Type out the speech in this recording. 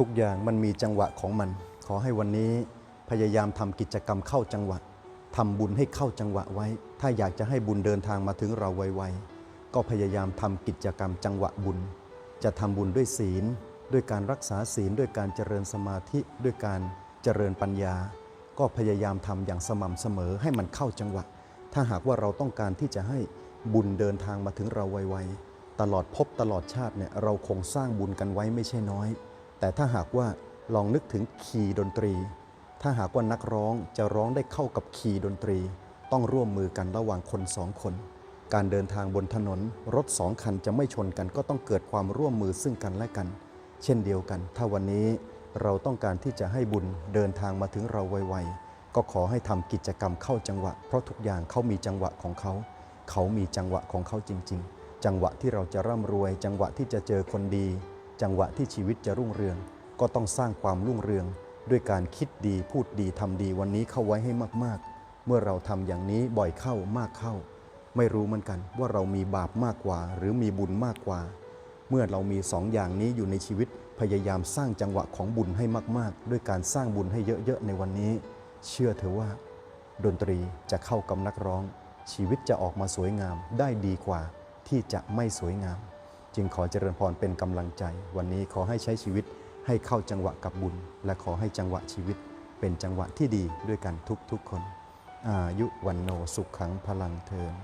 ทุกอย่างมันมีจังหวะของมัน ขอให้วันนี้พยายามทำกิจกรรมเข้าจังหวะทำบุญให้เข้าจังหวะไว้ ถ้าอยากจะให้บุญเดินทางมาถึงเราไวๆ ก็พยายามทำกิจกรรมจังหวะบุญ จะทำบุญด้วยศีล ด้วยการรักษาศีล ด้วยการเจริญสมาธิ ด้วยการเจริญปัญญา ก็พยายามทำอย่างสม่ำเสมอให้มันเข้าจังหวะ ถ้าหากว่าเราต้องการที่จะให้บุญเดินทางมาถึงเราไวๆ ตลอดภพตลอดชาติเนี่ยเราคงสร้างบุญกันไว้ไม่ใช่น้อย แต่ถ้าหากว่าลองนึกถึงคีย์ดนตรี ถ้าหากว่านักร้องจะร้องได้เข้ากับคีย์ดนตรี ต้องร่วมมือกันระหว่างคนสองคน การเดินทางบนถนน รถสองคันจะไม่ชนกันก็ต้องเกิดความร่วมมือซึ่งกันและกัน เช่นเดียวกัน ถ้าวันนี้เราต้องการที่จะให้บุญเดินทางมาถึงเราไวๆ ก็ขอให้ทำกิจกรรมเข้าจังหวะ เพราะทุกอย่างเขามีจังหวะของเขา เขามีจังหวะของเขาจริง ๆ จังหวะที่เราจะร่ำรวย จังหวะที่จะเจอคนดี จังหวะที่ชีวิตจะรุ่งเรือง ก็ต้องสร้างความรุ่งเรือง ด้วยการคิดดีพูดดีทำดีวันนี้เข้าไว้ให้มากๆ เมื่อเราทำอย่างนี้บ่อยเข้ามากเข้า ไม่รู้เหมือนกันว่าเรามีบาปมากกว่า หรือมีบุญมากกว่า เมื่อเรามีสองอย่างนี้อยู่ในชีวิตพยายามสร้างจังหวะของบุญให้มากๆ ด้วยการสร้างบุญให้เยอะๆในวันนี้ เชื่อเถอะว่า ดนตรีจะเข้ากับนักร้อง ชีวิตจะออกมาสวยงามได้ดีกว่าที่จะไม่สวยงาม จึงขอเจริญพรเป็นกำลังใจ วันนี้ขอให้ใช้ชีวิตให้เข้าจังหวะกับบุญ และขอให้จังหวะชีวิต เป็นจังหวะที่ดีด้วยกันทุกๆคน อายุวันโนสุขขังพลังเทิน